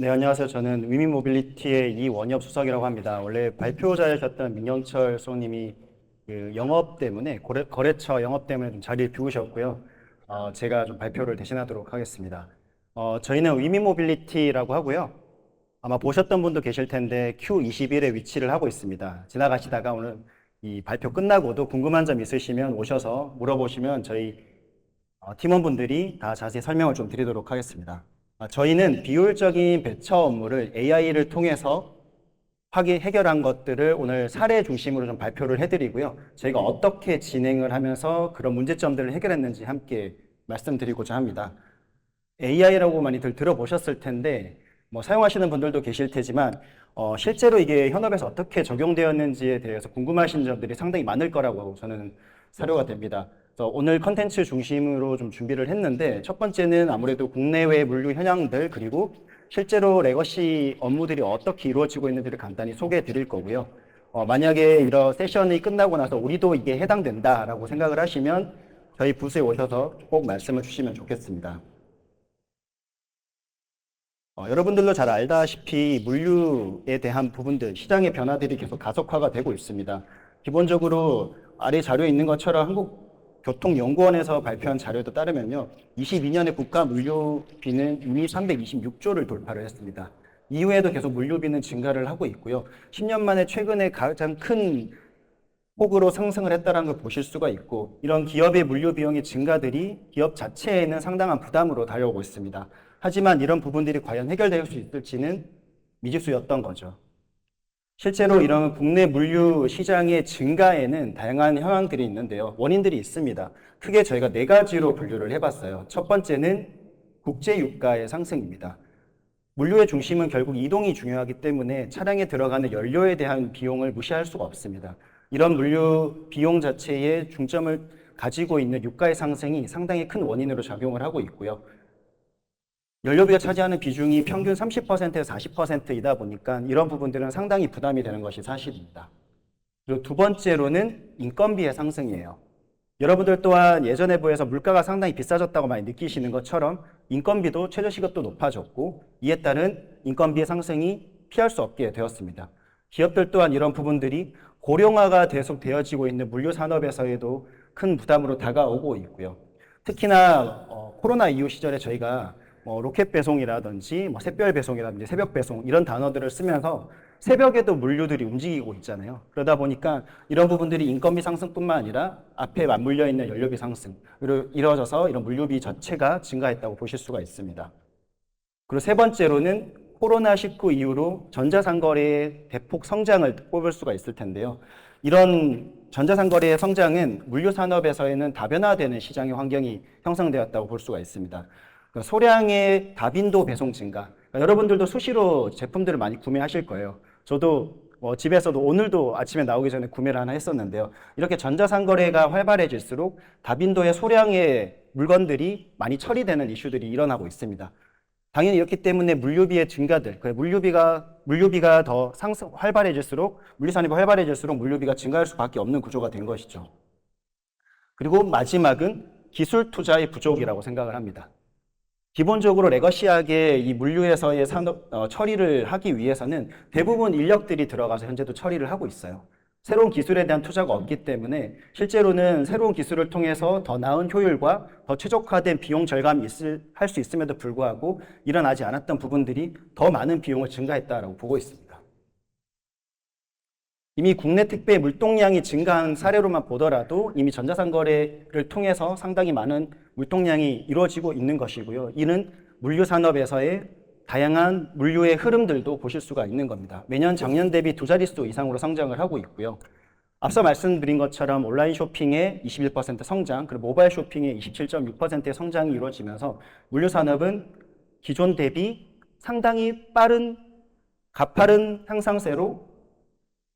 네, 안녕하세요. 저는 위민 모빌리티의 이원엽 수석이라고 합니다. 원래 발표자이셨던 민경철 수석님이 그 영업 때문에 거래, 거래 처 영업 때문에 좀 자리를 비우셨고요. 어, 제가 좀 발표를 대신하도록 하겠습니다. 어, 저희는 위민 모빌리티라고 하고요. 아마 보셨던 분도 계실 텐데 Q21에 위치를 하고 있습니다. 지나가시다가 오늘 이 발표 끝나고도 궁금한 점 있으시면 오셔서 물어보시면 저희 어, 팀원분들이 다 자세히 설명을 좀 드리도록 하겠습니다. 아, 저희는 비효율적인 배처 업무를 AI를 통해서 확인 해결한 것들을 오늘 사례 중심으로 좀 발표를 해드리고요. 저희가 어떻게 진행을 하면서 그런 문제점들을 해결했는지 함께 말씀드리고자 합니다. AI라고 많이들 들어보셨을 텐데 뭐 사용하시는 분들도 계실 테지만 어, 실제로 이게 현업에서 어떻게 적용되었는지에 대해서 궁금하신 점들이 상당히 많을 거라고 저는 사료가 됩니다. 그래서 오늘 컨텐츠 중심으로 좀 준비를 했는데 첫 번째는 아무래도 국내외 물류 현황들 그리고 실제로 레거시 업무들이 어떻게 이루어지고 있는지를 간단히 소개해 드릴 거고요. 어, 만약에 이런 세션이 끝나고 나서 우리도 이게 해당된다라고 생각을 하시면 저희 부스에 오셔서 꼭 말씀을 주시면 좋겠습니다. 어, 여러분들도 잘 알다시피 물류에 대한 부분들, 시장의 변화들이 계속 가속화가 되고 있습니다. 기본적으로 아래 자료에 있는 것처럼 한국 교통연구원에서 발표한 자료에 따르면요. 22년에 국가 물류비는 이미 326조를 돌파를 했습니다. 이후에도 계속 물류비는 증가를 하고 있고요. 10년 만에 최근에 가장 큰 폭으로 상승을 했다는 걸 보실 수가 있고 이런 기업의 물류 비용의 증가들이 기업 자체에는 상당한 부담으로 달려오고 있습니다. 하지만 이런 부분들이 과연 해결될 수 있을지는 미지수였던 거죠. 실제로 이런 국내 물류 시장의 증가에는 다양한 현황들이 있는데요. 원인들이 있습니다. 크게 저희가 네 가지로 분류를 해봤어요. 첫 번째는 국제 유가의 상승입니다. 물류의 중심은 결국 이동이 중요하기 때문에 차량에 들어가는 연료에 대한 비용을 무시할 수가 없습니다. 이런 물류 비용 자체에 중점을 가지고 있는 유가의 상승이 상당히 큰 원인으로 작용을 하고 있고요. 연료비가 차지하는 비중이 평균 30%에서 40%이다 보니까 이런 부분들은 상당히 부담이 되는 것이 사실입니다. 그리고 두 번째로는 인건비의 상승이에요. 여러분들 또한 예전에 비해서 물가가 상당히 비싸졌다고 많이 느끼시는 것처럼 인건비도 최저시급도 높아졌고 이에 따른 인건비의 상승이 피할 수 없게 되었습니다. 기업들 또한 이런 부분들이 고령화가 계속 되어지고 있는 물류 산업에서에도 큰 부담으로 다가오고 있고요. 특히나 어, 코로나 이후 시절에 저희가 뭐 로켓 배송이라든지 뭐 샛별 배송이라든지 새벽 배송 이런 단어들을 쓰면서 새벽에도 물류들이 움직이고 있잖아요. 그러다 보니까 이런 부분들이 인건비 상승뿐만 아니라 앞에 맞물려 있는 연료비 상승으로 이루어져서 이런 물류비 자체가 증가했다고 보실 수가 있습니다. 그리고 세 번째로는 코로나19 이후로 전자상거래의 대폭 성장을 꼽을 수가 있을 텐데요. 이런 전자상거래의 성장은 물류 산업에서에는 다변화되는 시장의 환경이 형성되었다고 볼 수가 있습니다. 그 소량의 다빈도 배송 증가. 그러니까 여러분들도 수시로 제품들을 많이 구매하실 거예요. 저도 뭐 집에서도 오늘도 아침에 나오기 전에 구매를 하나 했었는데요. 이렇게 전자상거래가 활발해질수록 다빈도의 소량의 물건들이 많이 처리되는 이슈들이 일어나고 있습니다. 당연히 이렇기 때문에 물류비의 증가들, 그 물류비가 물류비가 더 상승 활발해질수록 물류산업이 활발해질수록 물류비가 증가할 수밖에 없는 구조가 된 것이죠. 그리고 마지막은 기술 투자의 부족이라고 생각을 합니다. 기본적으로 레거시하게 이 물류에서의 산업 어, 처리를 하기 위해서는 대부분 인력들이 들어가서 현재도 처리를 하고 있어요. 새로운 기술에 대한 투자가 없기 때문에 실제로는 새로운 기술을 통해서 더 나은 효율과 더 최적화된 비용 절감이 할수 있음에도 불구하고 일어나지 않았던 부분들이 더 많은 비용을 증가했다라고 보고 있습니다. 이미 국내 택배 물동량이 증가한 사례로만 보더라도 이미 전자상거래를 통해서 상당히 많은 물동량이 이루어지고 있는 것이고요. 이는 물류 산업에서의 다양한 물류의 흐름들도 보실 수가 있는 겁니다. 매년 작년 대비 두 자릿수 이상으로 성장을 하고 있고요. 앞서 말씀드린 것처럼 온라인 쇼핑의 21% 성장, 그리고 모바일 쇼핑의 27.6%의 성장이 이루어지면서 물류 산업은 기존 대비 상당히 빠른 가파른 향상세로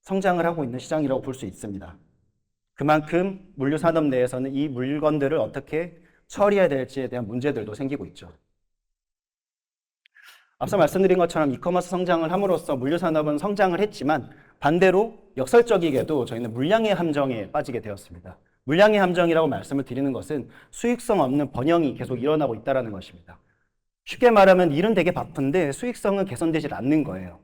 성장을 하고 있는 시장이라고 볼 수 있습니다. 그만큼 물류 산업 내에서는 이 물건들을 어떻게 처리해야 될지에 대한 문제들도 생기고 있죠. 앞서 말씀드린 것처럼 이커머스 성장을 함으로써 물류 산업은 성장을 했지만 반대로 역설적이게도 저희는 물량의 함정에 빠지게 되었습니다. 물량의 함정이라고 말씀을 드리는 것은 수익성 없는 번영이 계속 일어나고 있다는 것입니다. 쉽게 말하면 일은 되게 바쁜데 수익성은 개선되질 않는 거예요.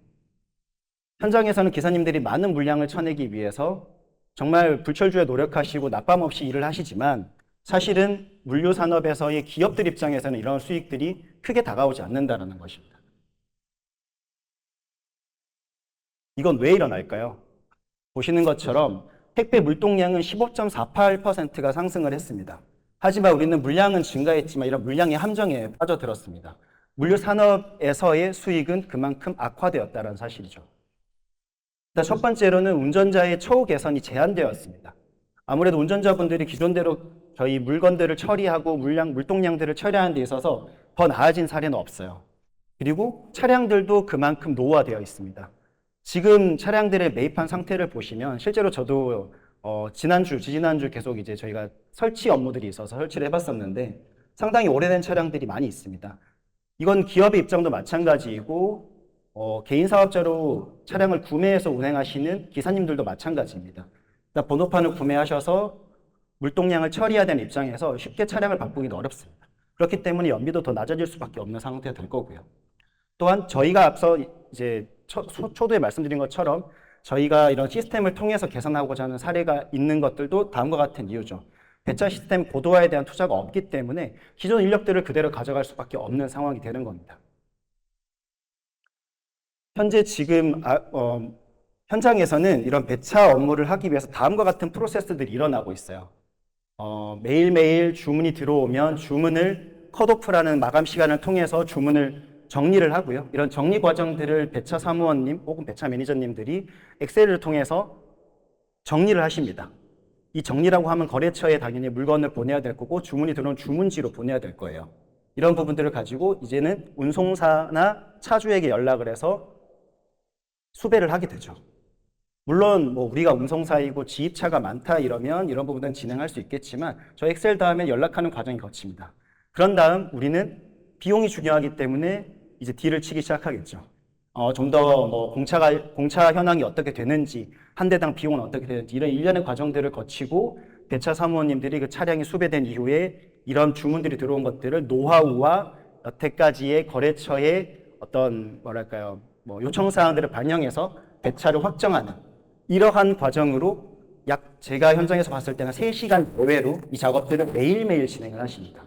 현장에서는 기사님들이 많은 물량을 쳐내기 위해서 정말 불철주야 노력하시고 낮밤 없이 일을 하시지만 사실은 물류 산업에서의 기업들 입장에서는 이런 수익들이 크게 다가오지 않는다는 것입니다. 이건 왜 일어날까요? 보시는 것처럼 택배 물동량은 15.48%가 상승을 했습니다. 하지만 우리는 물량은 증가했지만 이런 물량의 함정에 빠져들었습니다. 물류 산업에서의 수익은 그만큼 악화되었다는 사실이죠. 일단 첫 번째로는 운전자의 처우 개선이 제한되었습니다. 아무래도 운전자분들이 기존대로 저희 물건들을 처리하고 물량, 물동량들을 처리하는 데 있어서 더 나아진 사례는 없어요. 그리고 차량들도 그만큼 노후화되어 있습니다. 지금 차량들의 매입한 상태를 보시면 실제로 저도 어, 지난주, 지지난주 계속 이제 저희가 설치 업무들이 있어서 설치를 해봤었는데 상당히 오래된 차량들이 많이 있습니다. 이건 기업의 입장도 마찬가지이고 어, 개인 사업자로 차량을 구매해서 운행하시는 기사님들도 마찬가지입니다. 그러니까 번호판을 구매하셔서 물동량을 처리해야 되는 입장에서 쉽게 차량을 바꾸기도 어렵습니다. 그렇기 때문에 연비도 더 낮아질 수밖에 없는 상태가 될 거고요. 또한 저희가 앞서 이제 초, 초도에 말씀드린 것처럼 저희가 이런 시스템을 통해서 개선하고자 하는 사례가 있는 것들도 다음과 같은 이유죠. 배차 시스템 고도화에 대한 투자가 없기 때문에 기존 인력들을 그대로 가져갈 수밖에 없는 상황이 되는 겁니다. 현재 지금 아, 어, 현장에서는 이런 배차 업무를 하기 위해서 다음과 같은 프로세스들이 일어나고 있어요. 어, 매일매일 주문이 들어오면 주문을 컷오프라는 마감 시간을 통해서 주문을 정리를 하고요. 이런 정리 과정들을 배차 사무원님 혹은 배차 매니저님들이 엑셀을 통해서 정리를 하십니다. 이 정리라고 하면 거래처에 당연히 물건을 보내야 될 거고 주문이 들어온 주문지로 보내야 될 거예요. 이런 부분들을 가지고 이제는 운송사나 차주에게 연락을 해서 수배를 하게 되죠. 물론 뭐 우리가 운송사이고 지입차가 많다 이러면 이런 부분은 진행할 수 있겠지만 저 엑셀 다음에 연락하는 과정이 거칩니다. 그런 다음 우리는 비용이 중요하기 때문에 이제 딜을 치기 시작하겠죠. 어, 좀 더 뭐 공차가 공차 현황이 어떻게 되는지 한 대당 비용은 어떻게 되는지 이런 일련의 과정들을 거치고 배차 사무원님들이 그 차량이 수배된 이후에 이런 주문들이 들어온 것들을 노하우와 여태까지의 거래처의 어떤 뭐랄까요 뭐 요청 사항들을 반영해서 배차를 확정하는 이러한 과정으로 약 제가 현장에서 봤을 때는 3시간 내외로 이 작업들을 매일매일 진행을 하십니다.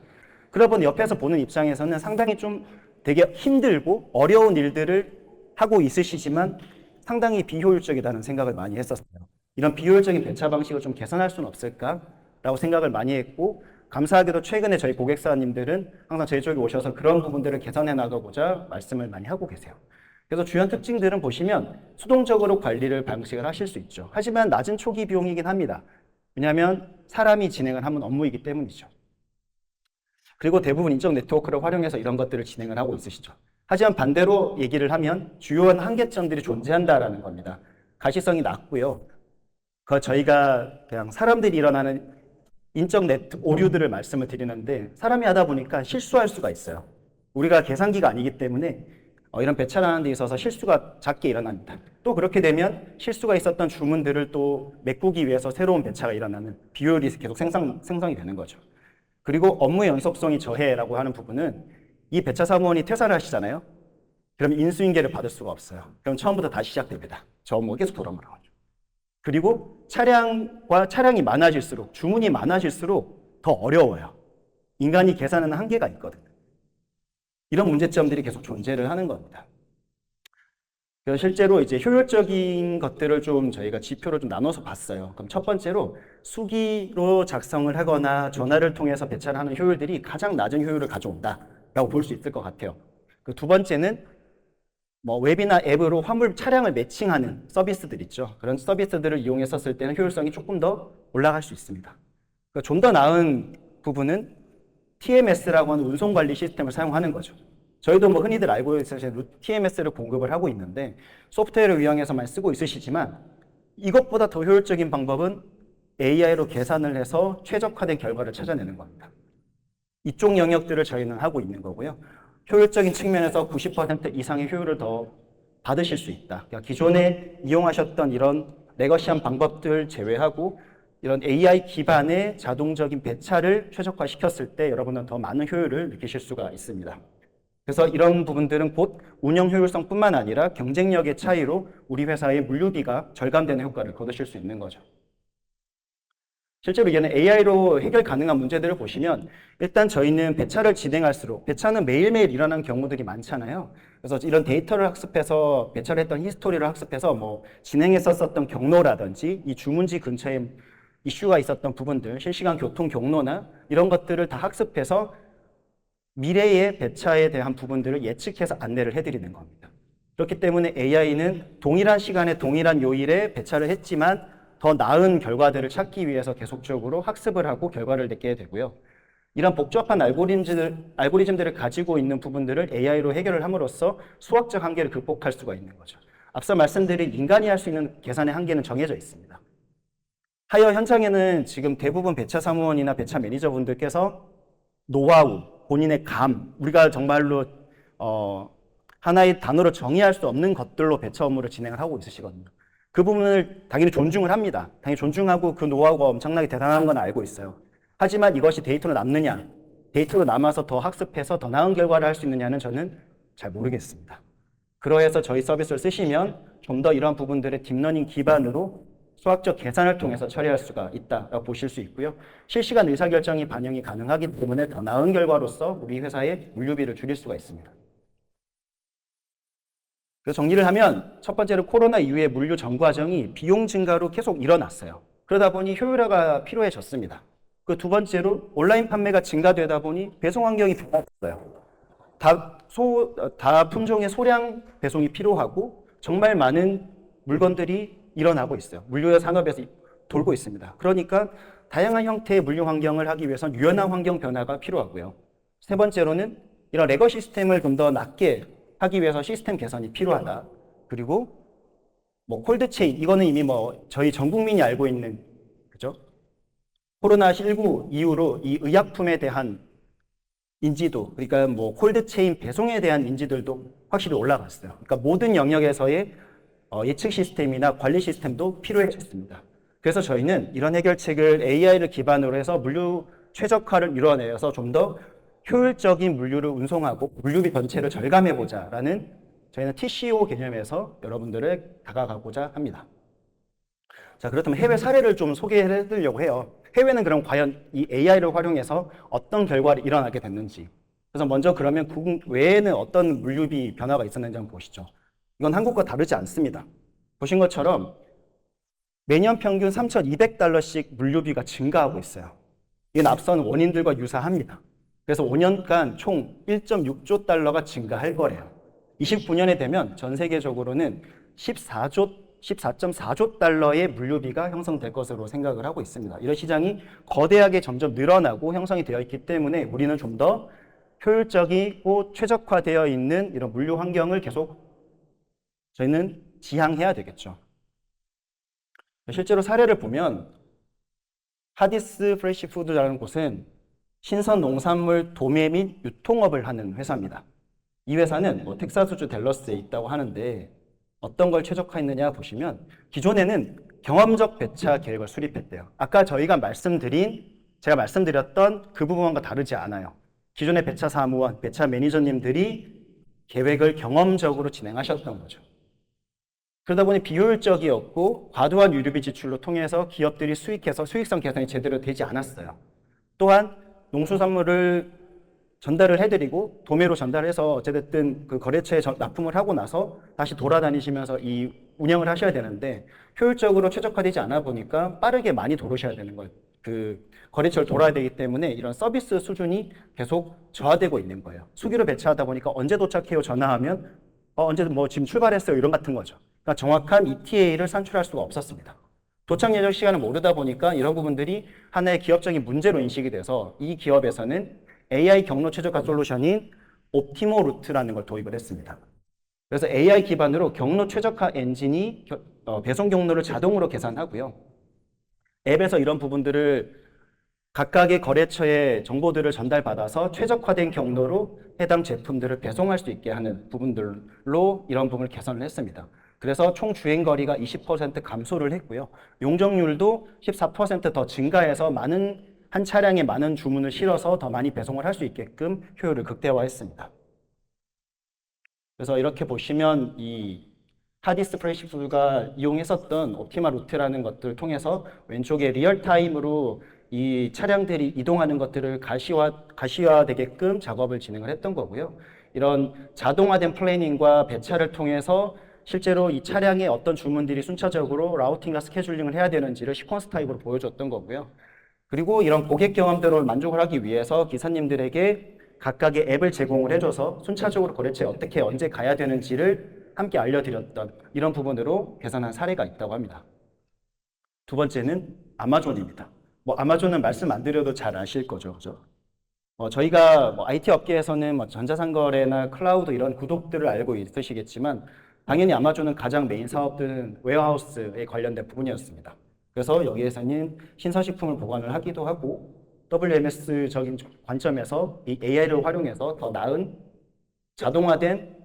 그러면 옆에서 보는 입장에서는 상당히 좀 되게 힘들고 어려운 일들을 하고 있으시지만 상당히 비효율적이다는 생각을 많이 했었어요. 이런 비효율적인 배차 방식을 좀 개선할 수는 없을까라고 생각을 많이 했고 감사하게도 최근에 저희 고객사님들은 항상 저희 쪽에 오셔서 그런 부분들을 개선해 나가고자 말씀을 많이 하고 계세요. 그래서 주요 특징들은 보시면 수동적으로 관리를 방식을 하실 수 있죠. 하지만 낮은 초기 비용이긴 합니다. 왜냐하면 사람이 진행을 하는 업무이기 때문이죠. 그리고 대부분 인적 네트워크를 활용해서 이런 것들을 진행을 하고 있으시죠. 하지만 반대로 얘기를 하면 주요한 한계점들이 존재한다라는 겁니다. 가시성이 낮고요. 그 저희가 그냥 사람들이 일어나는 인적 네트 오류들을 말씀을 드리는데 사람이 하다 보니까 실수할 수가 있어요. 우리가 계산기가 아니기 때문에 어, 이런 배차라는 데 있어서 실수가 작게 일어납니다. 또 그렇게 되면 실수가 있었던 주문들을 또 메꾸기 위해서 새로운 배차가 일어나는 비율이 계속 생성, 생성이 되는 거죠. 그리고 업무 연속성이 저해라고 하는 부분은 이 배차 사무원이 퇴사를 하시잖아요. 그럼 인수인계를 받을 수가 없어요. 그럼 처음부터 다시 시작됩니다. 저 업무 계속 돌아오는 거죠. 그리고 차량과 차량이 많아질수록 주문이 많아질수록 더 어려워요. 인간이 계산하는 한계가 있거든요. 이런 문제점들이 계속 존재를 하는 겁니다. 그래서 실제로 이제 효율적인 것들을 좀 저희가 지표로 좀 나눠서 봤어요. 그럼 첫 번째로 수기로 작성을 하거나 전화를 통해서 배차를 하는 효율들이 가장 낮은 효율을 가져온다라고 볼 수 있을 것 같아요. 그 두 번째는 뭐 웹이나 앱으로 화물 차량을 매칭하는 서비스들 있죠. 그런 서비스들을 이용했었을 때는 효율성이 조금 더 올라갈 수 있습니다. 그러니까 좀 더 나은 부분은 TMS라고 하는 운송 관리 시스템을 사용하는 거죠. 저희도 뭐 흔히들 알고 있으신 TMS를 공급을 하고 있는데 소프트웨어를 이용해서만 쓰고 있으시지만 이것보다 더 효율적인 방법은 AI로 계산을 해서 최적화된 결과를 찾아내는 겁니다. 이쪽 영역들을 저희는 하고 있는 거고요. 효율적인 측면에서 90% 이상의 효율을 더 받으실 수 있다. 그러니까 기존에 이용하셨던 이런 레거시한 방법들 제외하고 이런 AI 기반의 자동적인 배차를 최적화시켰을 때 여러분은 더 많은 효율을 느끼실 수가 있습니다. 그래서 이런 부분들은 곧 운영 효율성뿐만 아니라 경쟁력의 차이로 우리 회사의 물류비가 절감되는 효과를 거두실 수 있는 거죠. 실제로 이게는 AI로 해결 가능한 문제들을 보시면 일단 저희는 배차를 진행할수록 배차는 매일매일 일어나는 경우들이 많잖아요. 그래서 이런 데이터를 학습해서 배차를 했던 히스토리를 학습해서 뭐 진행했었던 경로라든지 이 주문지 근처에 이슈가 있었던 부분들, 실시간 교통 경로나 이런 것들을 다 학습해서 미래의 배차에 대한 부분들을 예측해서 안내를 해드리는 겁니다. 그렇기 때문에 AI는 동일한 시간에 동일한 요일에 배차를 했지만 더 나은 결과들을 찾기 위해서 계속적으로 학습을 하고 결과를 내게 되고요. 이런 복잡한 알고리즘들, 알고리즘들을 가지고 있는 부분들을 AI로 해결을 함으로써 수학적 한계를 극복할 수가 있는 거죠. 앞서 말씀드린 인간이 할 수 있는 계산의 한계는 정해져 있습니다. 하여 현장에는 지금 대부분 배차 사무원이나 배차 매니저분들께서 노하우, 본인의 감, 우리가 정말로 어, 하나의 단어로 정의할 수 없는 것들로 배차 업무를 진행을 하고 있으시거든요. 그 부분을 당연히 존중을 합니다. 당연히 존중하고 그 노하우가 엄청나게 대단한 건 알고 있어요. 하지만 이것이 데이터로 남느냐, 데이터로 남아서 더 학습해서 더 나은 결과를 할 수 있느냐는 저는 잘 모르겠습니다. 그러해서 저희 서비스를 쓰시면 좀 더 이러한 부분들의 딥러닝 기반으로 수학적 계산을 통해서 처리할 수가 있다고 보실 수 있고요. 실시간 의사결정이 반영이 가능하기 때문에 더 나은 결과로서 우리 회사의 물류비를 줄일 수가 있습니다. 그래서 정리를 하면 첫 번째로 코로나 이후에 물류 전 과정이 비용 증가로 계속 일어났어요. 그러다 보니 효율화가 필요해졌습니다. 그 두 번째로 온라인 판매가 증가되다 보니 배송 환경이 변화했어요. 다, 소, 다 품종의 소량 배송이 필요하고 정말 많은 물건들이 일어나고 있어요. 물류 산업에서 돌고 있습니다. 그러니까 다양한 형태의 물류 환경을 하기 위해서는 유연한 환경 변화가 필요하고요. 세 번째로는 이런 레거 시스템을 좀 더 낮게 하기 위해서 시스템 개선이 필요하다. 그리고 뭐 콜드 체인 이거는 이미 뭐 저희 전 국민이 알고 있는 그죠? 코로나 19 이후로 이 의약품에 대한 인지도 그러니까 뭐 콜드 체인 배송에 대한 인지들도 확실히 올라갔어요. 그러니까 모든 영역에서의 어, 예측 시스템이나 관리 시스템도 필요해졌습니다. 그래서 저희는 이런 해결책을 AI를 기반으로 해서 물류 최적화를 이뤄내서 좀 더 효율적인 물류를 운송하고 물류비 전체를 절감해보자라는 저희는 TCO 개념에서 여러분들을 다가가고자 합니다. 자, 그렇다면 해외 사례를 좀 소개해 드리려고 해요. 해외는 그럼 과연 이 AI를 활용해서 어떤 결과를 일어나게 됐는지. 그래서 먼저 그러면 국외에는 어떤 물류비 변화가 있었는지 한번 보시죠. 이건 한국과 다르지 않습니다. 보신 것처럼 매년 평균 3,200달러씩 물류비가 증가하고 있어요. 이건 앞선 원인들과 유사합니다. 그래서 5년간 총 1.6조 달러가 증가할 거래요. 29년에 되면 전 세계적으로는 14조 14.4조 달러의 물류비가 형성될 것으로 생각을 하고 있습니다. 이런 시장이 거대하게 점점 늘어나고 형성이 되어 있기 때문에 우리는 좀 더 효율적이고 최적화되어 있는 이런 물류 환경을 계속 저희는 지향해야 되겠죠. 실제로 사례를 보면 하디스 프레시 푸드라는 곳은 신선 농산물 도매 및 유통업을 하는 회사입니다. 이 회사는 뭐 텍사스주 댈러스에 있다고 하는데 어떤 걸 최적화했느냐 보시면 기존에는 경험적 배차 계획을 수립했대요. 아까 저희가 말씀드린 제가 말씀드렸던 그 부분과 다르지 않아요. 기존의 배차 사무원, 배차 매니저님들이 계획을 경험적으로 진행하셨던 거죠. 그러다 보니 비효율적이었고 과도한 유류비 지출로 통해서 기업들이 수익해서 수익성 개선이 제대로 되지 않았어요. 또한 농수산물을 전달을 해드리고 도매로 전달해서 어쨌든 그 거래처에 납품을 하고 나서 다시 돌아다니시면서 이 운영을 하셔야 되는데 효율적으로 최적화되지 않아 보니까 빠르게 많이 돌으셔야 되는 거예요. 그 거래처를 돌아야 되기 때문에 이런 서비스 수준이 계속 저하되고 있는 거예요. 수기로 배차하다 보니까 언제 도착해요 전화하면 어, 언제 뭐 지금 출발했어요 이런 같은 거죠. 그러니까 정확한 ETA를 산출할 수가 없었습니다. 도착 예정 시간을 모르다 보니까 이런 부분들이 하나의 기업적인 문제로 인식이 돼서 이 기업에서는 AI 경로 최적화 솔루션인 옵티모 루트라는 걸 도입을 했습니다. 그래서 AI 기반으로 경로 최적화 엔진이 어, 배송 경로를 자동으로 계산하고요. 앱에서 이런 부분들을 각각의 거래처의 정보들을 전달받아서 최적화된 경로로 해당 제품들을 배송할 수 있게 하는 부분들로 이런 부분을 개선을 했습니다. 그래서 총 주행 거리가 20% 감소를 했고요. 용적률도 14%더 증가해서 많은 한 차량에 많은 주문을 실어서 더 많이 배송을 할 수 있게끔 효율을 극대화했습니다. 그래서 이렇게 보시면 이 하디스 프레시프가 이용했었던 옵티마 루트라는 것들을 통해서 왼쪽에 리얼타임으로 이 차량들이 이동하는 것들을 가시화, 가시화되게끔 작업을 진행을 했던 거고요. 이런 자동화된 플래닝과 배차를 통해서 실제로 이 차량의 어떤 주문들이 순차적으로 라우팅과 스케줄링을 해야 되는지를 시퀀스 타입으로 보여줬던 거고요. 그리고 이런 고객 경험들을 만족을 하기 위해서 기사님들에게 각각의 앱을 제공을 해줘서 순차적으로 거래처에 어떻게 언제 가야 되는지를 함께 알려드렸던 이런 부분으로 개선한 사례가 있다고 합니다. 두 번째는 아마존입니다. 뭐 아마존은 말씀 안 드려도 잘 아실 거죠, 그죠? 어, 저희가 뭐 IT 업계에서는 뭐 전자상거래나 클라우드 이런 구독들을 알고 있으시겠지만 당연히 아마존은 가장 메인 사업들은 웨어하우스에 관련된 부분이었습니다. 그래서 여기 에서는 신서식품을 보관을 하기도 하고 WMS적인 관점에서 이 AI를 활용해서 더 나은 자동화된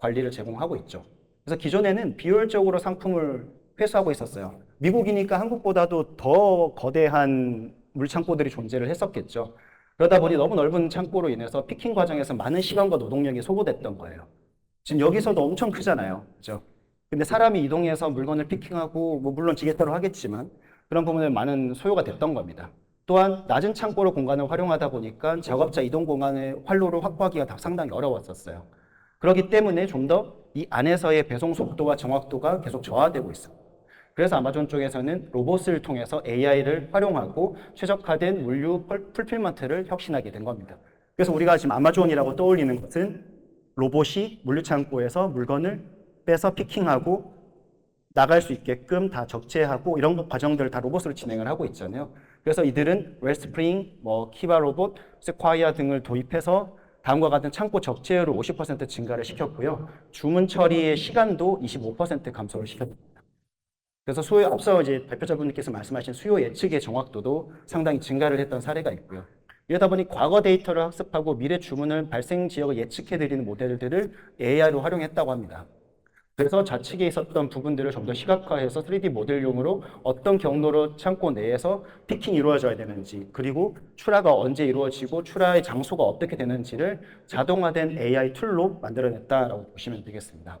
관리를 제공하고 있죠. 그래서 기존에는 비효율적으로 상품을 회수하고 있었어요. 미국이니까 한국보다도 더 거대한 물창고들이 존재를 했었겠죠. 그러다 보니 너무 넓은 창고로 인해서 피킹 과정에서 많은 시간과 노동력이 소모됐던 거예요. 지금 여기서도 엄청 크잖아요. 그죠? 근데 사람이 이동해서 물건을 피킹하고, 뭐 물론 지게타로 하겠지만, 그런 부분에 많은 소요가 됐던 겁니다. 또한 낮은 창고로 공간을 활용하다 보니까 작업자 이동 공간의 활로를 확보하기가 다 상당히 어려웠었어요. 그렇기 때문에 좀 더 이 안에서의 배송 속도와 정확도가 계속 저하되고 있습니다. 그래서 아마존 쪽에서는 로봇을 통해서 AI를 활용하고 최적화된 물류 펄- 풀필먼트를 혁신하게 된 겁니다. 그래서 우리가 지금 아마존이라고 떠올리는 것은 로봇이 물류 창고에서 물건을 빼서 피킹하고 나갈 수 있게끔 다 적재하고 이런 것- 과정들을 다 로봇으로 진행을 하고 있잖아요. 그래서 이들은 웰스프링, 뭐 키바 로봇, 세콰이아 등을 도입해서 다음과 같은 창고 적재율을 50% 증가를 시켰고요. 주문 처리의 시간도 25% 감소를 시켰습니다. 그래서 수요 앞서 이제 대표자분께서 말씀하신 수요 예측의 정확도도 상당히 증가를 했던 사례가 있고요. 이러다 보니 과거 데이터를 학습하고 미래 주문을 발생 지역을 예측해 드리는 모델들을 AI로 활용했다고 합니다. 그래서 좌측에 있었던 부분들을 좀 더 시각화해서 3D 모델용으로 어떤 경로로 창고 내에서 피킹이 이루어져야 되는지 그리고 출하가 언제 이루어지고 출하의 장소가 어떻게 되는지를 자동화된 AI 툴로 만들어냈다라고 보시면 되겠습니다.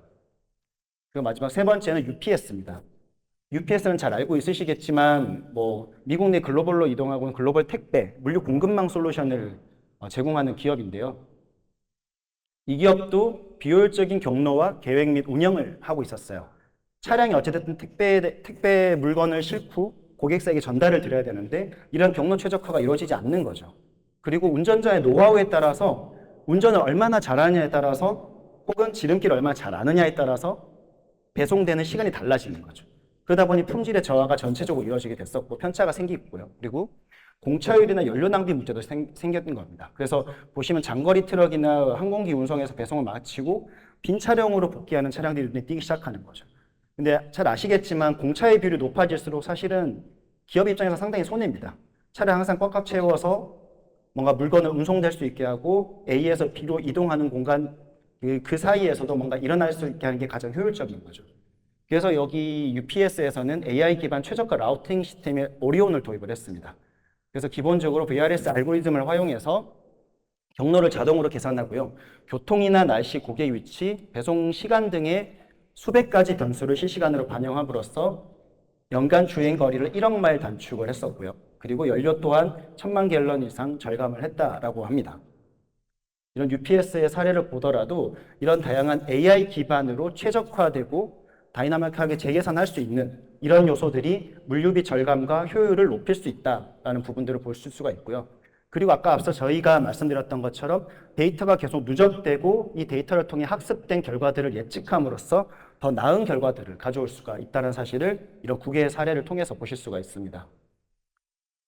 그리고 마지막 세 번째는 UPS입니다. UPS는 잘 알고 있으시겠지만 뭐 미국 내 글로벌로 이동하고 있는 글로벌 택배 물류 공급망 솔루션을 어, 제공하는 기업인데요. 이 기업도 비효율적인 경로와 계획 및 운영을 하고 있었어요. 차량이 어찌됐든 택배, 택배 물건을 싣고 고객사에게 전달을 드려야 되는데 이런 경로 최적화가 이루어지지 않는 거죠. 그리고 운전자의 노하우에 따라서 운전을 얼마나 잘하느냐에 따라서 혹은 지름길을 얼마나 잘 아느냐에 따라서 배송되는 시간이 달라지는 거죠. 그러다 보니 품질의 저하가 전체적으로 이루어지게 됐었고 편차가 생기고요. 그리고 공차율이나 연료 낭비 문제도 생, 생겼던 겁니다. 그래서 보시면 장거리 트럭이나 항공기 운송에서 배송을 마치고 빈 차량으로 복귀하는 차량들이 눈에 띄기 시작하는 거죠. 근데 잘 아시겠지만 공차의 비율이 높아질수록 사실은 기업 입장에서 상당히 손해입니다. 차량 항상 꽉꽉 채워서 뭔가 물건을 운송될 수 있게 하고 A에서 B로 이동하는 공간 그, 그 사이에서도 뭔가 일어날 수 있게 하는 게 가장 효율적인 거죠. 그래서 여기 UPS에서는 AI 기반 최저가 라우팅 시스템의 오리온을 도입을 했습니다. 그래서 기본적으로 VRS 알고리즘을 활용해서 경로를 자동으로 계산하고요. 교통이나 날씨, 고객 위치, 배송 시간 등의 수백 가지 변수를 실시간으로 반영함으로써 연간 주행 거리를 1억 마일 단축을 했었고요. 그리고 연료 또한 천만 갤런 이상 절감을 했다라고 합니다. 이런 UPS의 사례를 보더라도 이런 다양한 AI 기반으로 최적화되고 다이나믹하게 재계산할 수 있는 이런 요소들이 물류비 절감과 효율을 높일 수 있다라는 부분들을 볼 수가 있고요. 그리고 아까 앞서 저희가 말씀드렸던 것처럼 데이터가 계속 누적되고 이 데이터를 통해 학습된 결과들을 예측함으로써 더 나은 결과들을 가져올 수가 있다는 사실을 이런 구 개의 사례를 통해서 보실 수가 있습니다.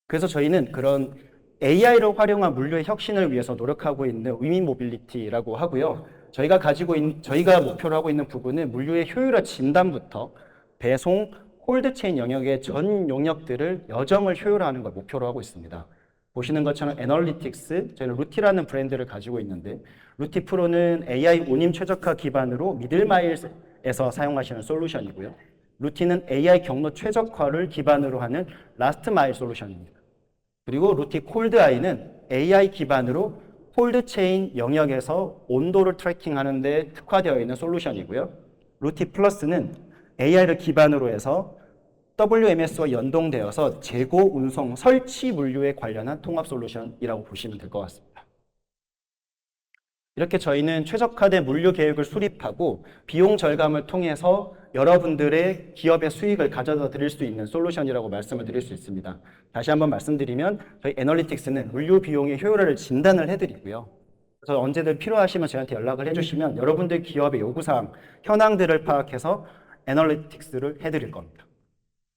그래서 저희는 그런 AI를 활용한 물류의 혁신을 위해서 노력하고 있는 위민 모빌리티라고 하고요. 저희가 가지고 있는 저희가 목표로 하고 있는 부분은 물류의 효율화 진단부터 배송, 콜드체인 영역의 전 용역들을 여정을 효율화하는 걸 목표로 하고 있습니다. 보시는 것처럼 애널리틱스, 저희는 루티라는 브랜드를 가지고 있는데 루티 프로는 AI 운임 최적화 기반으로 미들마일에서 사용하시는 솔루션이고요. 루티는 AI 경로 최적화를 기반으로 하는 라스트 마일 솔루션입니다. 그리고 루티 콜드 아이는 AI 기반으로 콜드 체인 영역에서 온도를 트래킹하는 데 특화되어 있는 솔루션이고요. 루티 플러스는 AI를 기반으로 해서 WMS와 연동되어서 재고, 운송, 설치 물류에 관련한 통합 솔루션이라고 보시면 될 것 같습니다. 이렇게 저희는 최적화된 물류 계획을 수립하고 비용 절감을 통해서 여러분들의 기업의 수익을 가져다 드릴 수 있는 솔루션이라고 말씀을 드릴 수 있습니다. 다시 한번 말씀드리면 저희 애널리틱스는 물류 비용의 효율을 진단을 해드리고요. 그래서 언제든 필요하시면 저희한테 연락을 해주시면 여러분들 기업의 요구사항, 현황들을 파악해서 애널리틱스를 해드릴 겁니다.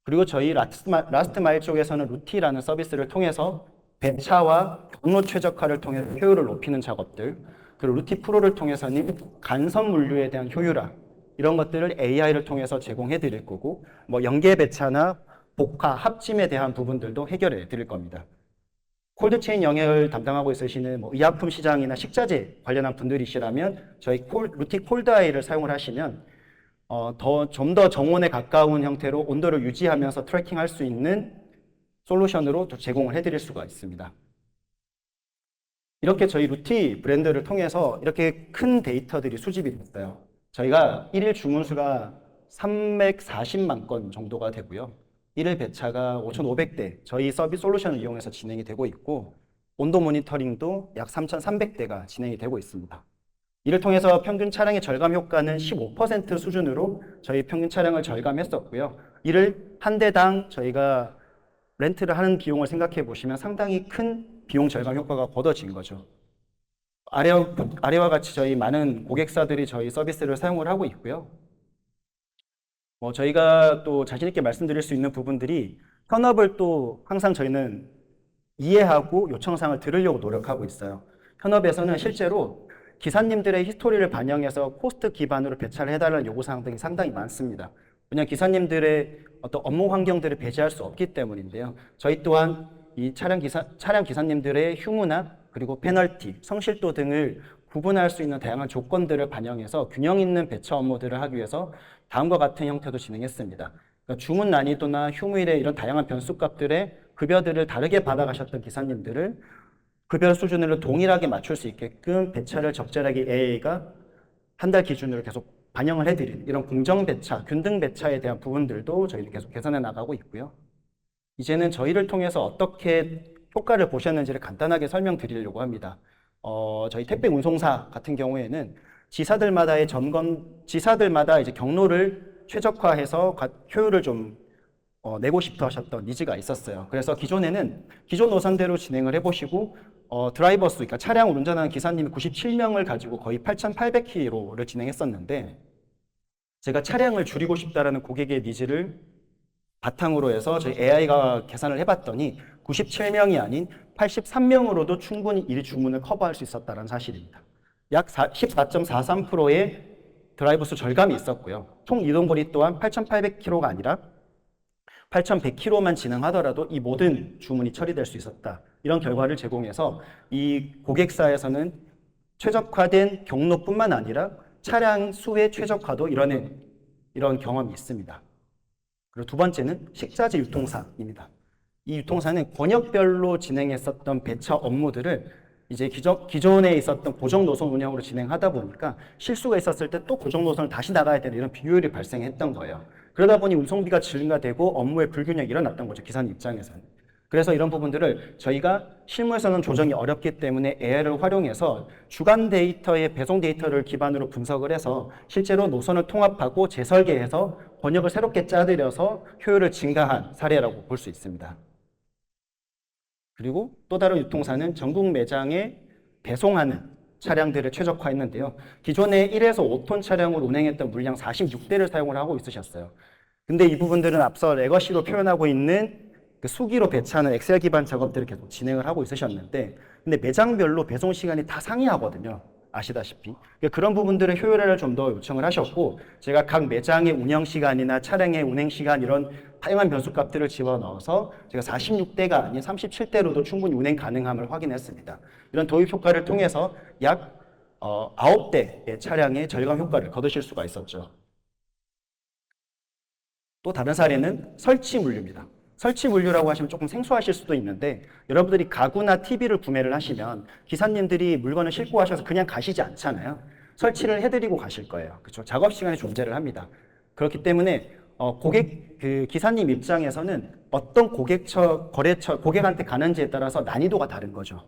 그리고 저희 라스트, 마, 라스트 마일 쪽에서는 루티라는 서비스를 통해서 배차와 경로 최적화를 통해 효율을 높이는 작업들, 그리고 루티 프로를 통해서는 간선 물류에 대한 효율화 이런 것들을 AI를 통해서 제공해 드릴 거고 뭐 연계 배차나 복화, 합침에 대한 부분들도 해결해 드릴 겁니다. 콜드체인 영역을 담당하고 있으시는 뭐 의약품 시장이나 식자재 관련한 분들이시라면 저희 콜, 루티 콜드아이를 사용을 하시면 어, 더, 좀 더 정원에 가까운 형태로 온도를 유지하면서 트래킹 할 수 있는 솔루션으로 또 제공을 해드릴 수가 있습니다. 이렇게 저희 루티 브랜드를 통해서 이렇게 큰 데이터들이 수집이 됐어요. 저희가 일일 주문수가 340만 건 정도가 되고요. 일일 배차가 5,500대 저희 서비스 솔루션을 이용해서 진행이 되고 있고 온도 모니터링도 약 3,300대가 진행이 되고 있습니다. 이를 통해서 평균 차량의 절감 효과는 15% 수준으로 저희 평균 차량을 절감했었고요. 이를 한 대당 저희가 렌트를 하는 비용을 생각해 보시면 상당히 큰 비용 절감 효과가 거둬진 거죠. 아래와, 아래와 같이 저희 많은 고객사들이 저희 서비스를 사용을 하고 있고요. 뭐 저희가 또 자신있게 말씀드릴 수 있는 부분들이 현업을 또 항상 저희는 이해하고 요청사항을 들으려고 노력하고 있어요. 현업에서는 실제로 기사님들의 히스토리를 반영해서 코스트 기반으로 배차를 해달라는 요구사항들이 상당히 많습니다. 왜냐하면 기사님들의 어떤 업무 환경들을 배제할 수 없기 때문인데요. 저희 또한 이 차량 기사, 차량 기사님들의 휴무나 그리고 페널티, 성실도 등을 구분할 수 있는 다양한 조건들을 반영해서 균형 있는 배차 업무들을 하기 위해서 다음과 같은 형태도 진행했습니다. 그러니까 주문 난이도나 휴무일의 이런 다양한 변수값들의 급여들을 다르게 받아가셨던 기사님들을 급여 수준으로 동일하게 맞출 수 있게끔 배차를 적절하게 AA가 한 달 기준으로 계속 반영을 해드리는 이런 공정 배차, 균등 배차에 대한 부분들도 저희는 계속 개선해 나가고 있고요. 이제는 저희를 통해서 어떻게 효과를 보셨는지를 간단하게 설명드리려고 합니다. 어, 저희 택배 운송사 같은 경우에는 지사들마다의 점검, 지사들마다 이제 경로를 최적화해서 가, 효율을 좀 어, 내고 싶어 하셨던 니즈가 있었어요. 그래서 기존에는 기존 노선대로 진행을 해보시고 어, 드라이버스, 그러니까 차량을 운전하는 기사님이 97명을 가지고 거의 8,800km를 진행했었는데 제가 차량을 줄이고 싶다라는 고객의 니즈를 바탕으로 해서 저희 AI가 계산을 해봤더니 97명이 아닌 83명으로도 충분히 이 주문을 커버할 수 있었다는 사실입니다. 약 14.43%의 드라이브 수 절감이 있었고요. 총 이동거리 또한 8,800km가 아니라 8,100km만 진행하더라도 이 모든 주문이 처리될 수 있었다. 이런 결과를 제공해서 이 고객사에서는 최적화된 경로뿐만 아니라 차량 수의 최적화도 이뤄낸 이런 경험이 있습니다. 그리고 두 번째는 식자재 유통사입니다. 이 유통사는 권역별로 진행했었던 배차 업무들을 이제 기존, 기존에 있었던 고정 노선 운영으로 진행하다 보니까 실수가 있었을 때 또 고정 노선을 다시 나가야 되는 이런 비효율이 발생했던 거예요. 그러다 보니 운송비가 증가되고 업무의 불균형이 일어났던 거죠. 기사님 입장에서는. 그래서 이런 부분들을 저희가 실무에서는 조정이 어렵기 때문에 AI를 활용해서 주간 데이터의 배송 데이터를 기반으로 분석을 해서 실제로 노선을 통합하고 재설계해서 번역을 새롭게 짜들여서 효율을 증가한 사례라고 볼 수 있습니다. 그리고 또 다른 유통사는 전국 매장에 배송하는 차량들을 최적화했는데요. 기존에 1에서 5톤 차량을 운행했던 물량 46대를 사용을 하고 있으셨어요. 근데 이 부분들은 앞서 레거시로 표현하고 있는 그 수기로 배차하는 엑셀 기반 작업들을 계속 진행을 하고 있으셨는데 근데 매장별로 배송 시간이 다 상이하거든요. 아시다시피 그러니까 그런 부분들의 효율화를 좀 더 요청을 하셨고 제가 각 매장의 운영 시간이나 차량의 운행 시간 이런 다양한 변수 값들을 집어넣어서 제가 46대가 아닌 37대로도 충분히 운행 가능함을 확인했습니다. 이런 도입 효과를 통해서 약 어, 9대의 차량의 절감 효과를 거두실 수가 있었죠. 또 다른 사례는 설치 물류입니다. 설치 물류라고 하시면 조금 생소하실 수도 있는데 여러분들이 가구나 TV를 구매를 하시면 기사님들이 물건을 싣고 가셔서 그냥 가시지 않잖아요. 설치를 해드리고 가실 거예요. 그렇죠? 작업 시간이 존재를 합니다. 그렇기 때문에 어, 고객 그 기사님 입장에서는 어떤 고객처 거래처 고객한테 가는지에 따라서 난이도가 다른 거죠.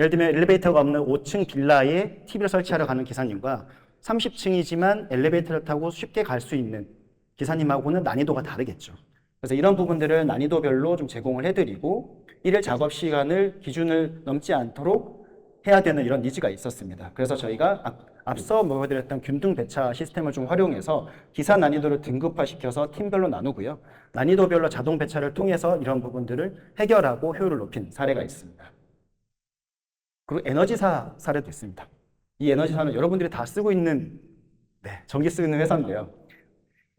예를 들면 엘리베이터가 없는 5층 빌라에 TV를 설치하러 가는 기사님과 30층이지만 엘리베이터를 타고 쉽게 갈 수 있는 기사님하고는 난이도가 다르겠죠. 그래서 이런 부분들을 난이도별로 좀 제공을 해드리고 일일 작업 시간을 기준을 넘지 않도록 해야 되는 이런 니즈가 있었습니다. 그래서 저희가 앞- 앞서 보여드렸던 균등 배차 시스템을 좀 활용해서 기사 난이도를 등급화시켜서 팀별로 나누고요. 난이도별로 자동 배차를 통해서 이런 부분들을 해결하고 효율을 높인 사례가 있습니다. 그리고 에너지사 사례도 있습니다. 이 에너지사는 여러분들이 다 쓰고 있는 네, 전기 쓰는 회사인데요.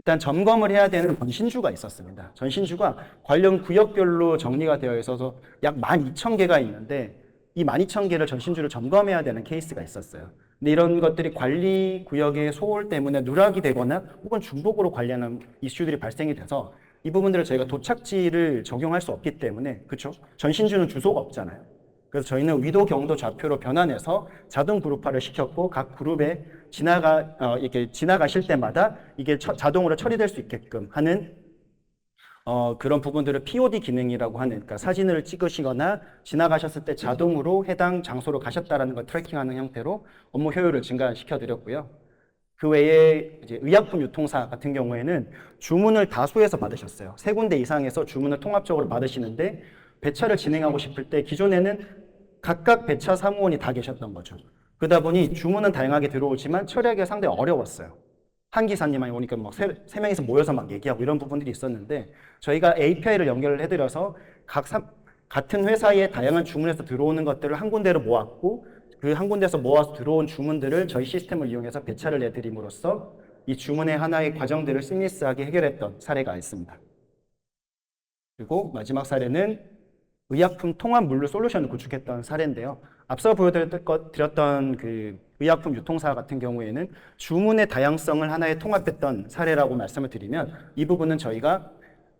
일단 점검을 해야 되는 전신주가 있었습니다. 전신주가 관련 구역별로 정리가 되어 있어서 약 12,000개가 있는데 이 12,000개를 전신주를 점검해야 되는 케이스가 있었어요. 근데 이런 것들이 관리 구역의 소홀 때문에 누락이 되거나 혹은 중복으로 관리하는 이슈들이 발생이 돼서 이 부분들을 저희가 도착지를 적용할 수 없기 때문에 그렇죠? 전신주는 주소가 없잖아요. 그래서 저희는 위도 경도 좌표로 변환해서 자동 그룹화를 시켰고 각 그룹에 지나가 어, 이렇게 지나가실 때마다 이게 처- 자동으로 처리될 수 있게끔 하는 어, 그런 부분들을 POD 기능이라고 하는 그러니까 사진을 찍으시거나 지나가셨을 때 자동으로 해당 장소로 가셨다라는 걸 트래킹하는 형태로 업무 효율을 증가시켜 드렸고요. 그 외에 이제 의약품 유통사 같은 경우에는 주문을 다수에서 받으셨어요. 세 군데 이상에서 주문을 통합적으로 받으시는데 배차를 진행하고 싶을 때 기존에는 각각 배차 사무원이 다 계셨던 거죠. 그러다 보니 주문은 다양하게 들어오지만 처리하기가 상당히 어려웠어요. 한 기사님만 오니까 막 세, 세 명이서 모여서 막 얘기하고 이런 부분들이 있었는데 저희가 API를 연결을 해드려서 각 사- 같은 회사의 다양한 주문에서 들어오는 것들을 한 군데로 모았고 그 한 군데서 모아서 들어온 주문들을 저희 시스템을 이용해서 배차를 해드림으로써 이 주문의 하나의 과정들을 시미스하게 해결했던 사례가 있습니다. 그리고 마지막 사례는 의약품 통합 물류 솔루션을 구축했던 사례인데요. 앞서 보여드렸던 그 의약품 유통사 같은 경우에는 주문의 다양성을 하나에 통합했던 사례라고 말씀을 드리면 이 부분은 저희가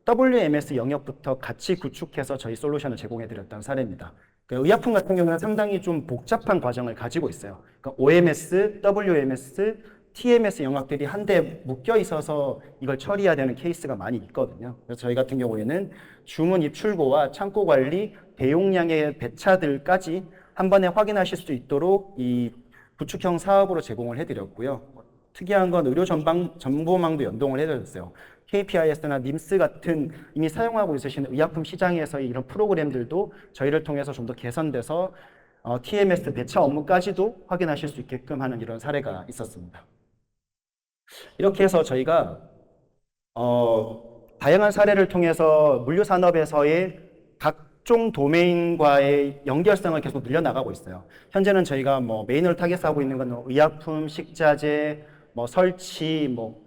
WMS 영역부터 같이 구축해서 저희 솔루션을 제공해 드렸던 사례입니다. 그 의약품 같은 경우는 상당히 좀 복잡한 과정을 가지고 있어요. 그러니까 OMS, WMS, TMS 영역들이 한데 묶여 있어서 이걸 처리해야 되는 케이스가 많이 있거든요. 그래서 저희 같은 경우에는 주문 입출고와 창고 관리, 대용량의 배차들까지 한 번에 확인하실 수 있도록 이 구축형 사업으로 제공을 해드렸고요. 특이한 건 의료 전방 정보망도 연동을 해드렸어요. KPIS나 님스 같은 이미 사용하고 있으신 의약품 시장에서의 이런 프로그램들도 저희를 통해서 좀 더 개선돼서 어, TMS 배차 업무까지도 확인하실 수 있게끔 하는 이런 사례가 있었습니다. 이렇게 해서 저희가 어, 다양한 사례를 통해서 물류 산업에서의 각종 도메인과의 연결성을 계속 늘려나가고 있어요. 현재는 저희가 뭐 메인을 타겟하고 있는 건 의약품, 식자재, 뭐 설치, 뭐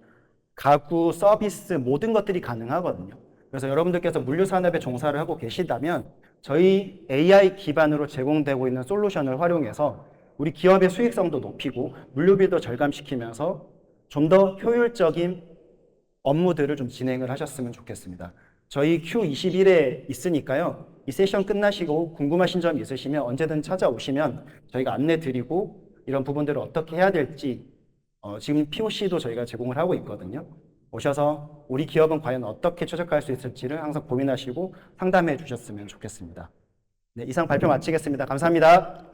가구, 서비스 모든 것들이 가능하거든요. 그래서 여러분들께서 물류 산업에 종사를 하고 계시다면 저희 AI 기반으로 제공되고 있는 솔루션을 활용해서 우리 기업의 수익성도 높이고 물류비도 절감시키면서 좀 더 효율적인 업무들을 좀 진행을 하셨으면 좋겠습니다. 저희 Q21에 있으니까요. 이 세션 끝나시고 궁금하신 점 있으시면 언제든 찾아오시면 저희가 안내 드리고 이런 부분들을 어떻게 해야 될지 어, 지금 POC도 저희가 제공을 하고 있거든요. 오셔서 우리 기업은 과연 어떻게 최적화할 수 있을지를 항상 고민하시고 상담해 주셨으면 좋겠습니다. 네, 이상 발표 마치겠습니다. 감사합니다.